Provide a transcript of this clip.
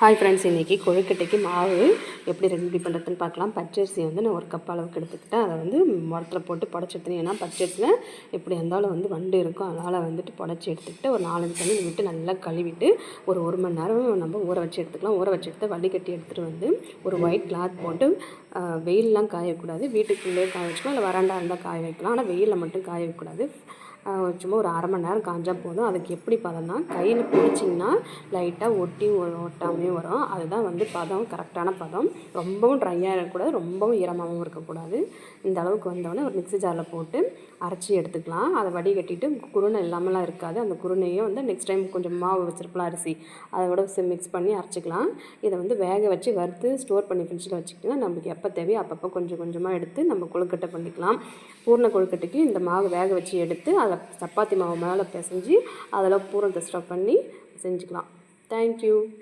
Hi friends இன்றைக்கி கொழுக்கட்டைக்கு மாவு எப்படி ரெடி பண்ணுறதுன்னு பார்க்கலாம். பச்சரிசி வந்து நான் ஒரு கப் அளவுக்கு எடுத்துக்கிட்டேன். அதை வந்து மரத்தில் போட்டு புடச்சி எடுத்துனேன் ஏன்னா பச்சரிசியில் எப்படி இருந்தாலும் வந்து வண்டு இருக்கும். அதனால் வந்துட்டு புடச்சி எடுத்துக்கிட்டு ஒரு நாலஞ்சு தண்ணி விட்டு நல்லா கழுவிட்டு ஒரு ஒரு மணி நேரம் நம்ம ஊற வச்சு எடுத்துக்கலாம். ஊற வச்சு எடுத்து வடிகட்டி எடுத்துகிட்டு வந்து ஒரு ஒயிட் கிளாத் போட்டு வெயிலெலாம் காயக்கூடாது. வீட்டுக்குள்ளேயே காய வச்சுக்கலாம். இல்லை வராண்டா இருந்தால் காய வைக்கலாம். ஆனால் வெயிலில் மட்டும் காய வைக்கக்கூடாது. சும்மா ஒரு அரை மணி நேரம் காஞ்சால் போதும். அதுக்கு எப்படி பதம்னா கையில் பிடிச்சிங்கன்னா லைட்டாக ஒட்டி ஒட்டாமே வரும். அதுதான் வந்து பதம் கரெக்டான பதம். ரொம்பவும் ட்ரையாக இருக்கக்கூடாது ரொம்பவும் ஈரமாகவும் இருக்கக்கூடாது. இந்த அளவுக்கு வந்தோடனே ஒரு மிக்ஸி ஜாரில் போட்டு அரைச்சி எடுத்துக்கலாம். அதை வடிகட்டிட்டு குருணை இல்லாமலாம் இருக்காது. அந்த குருணையும் வந்து நெக்ஸ்ட் டைம் கொஞ்சம் மாவு வச்சுருக்கலாம் அரிசி அதை விட மிக்ஸ் பண்ணி அரைச்சிக்கலாம். இதை வந்து வேக வச்சு வறுத்து ஸ்டோர் பண்ணி ஃப்ரிட்ஜில் வச்சுக்கிட்டோம்னா நமக்கு எப்போ தேவையோ அப்பப்போ கொஞ்சம் கொஞ்சமாக எடுத்து நம்ம கொழுக்கட்டை பண்ணிக்கலாம். பூர்ண கொழுக்கட்டைக்கு இந்த மாவு வேக வச்சு எடுத்து அதை சப்பாத்தி மாவு மேலே பிசைஞ்சு அதில் பூரத்தை ஸ்டஃப் பண்ணி செஞ்சுக்கலாம். தேங்க்யூ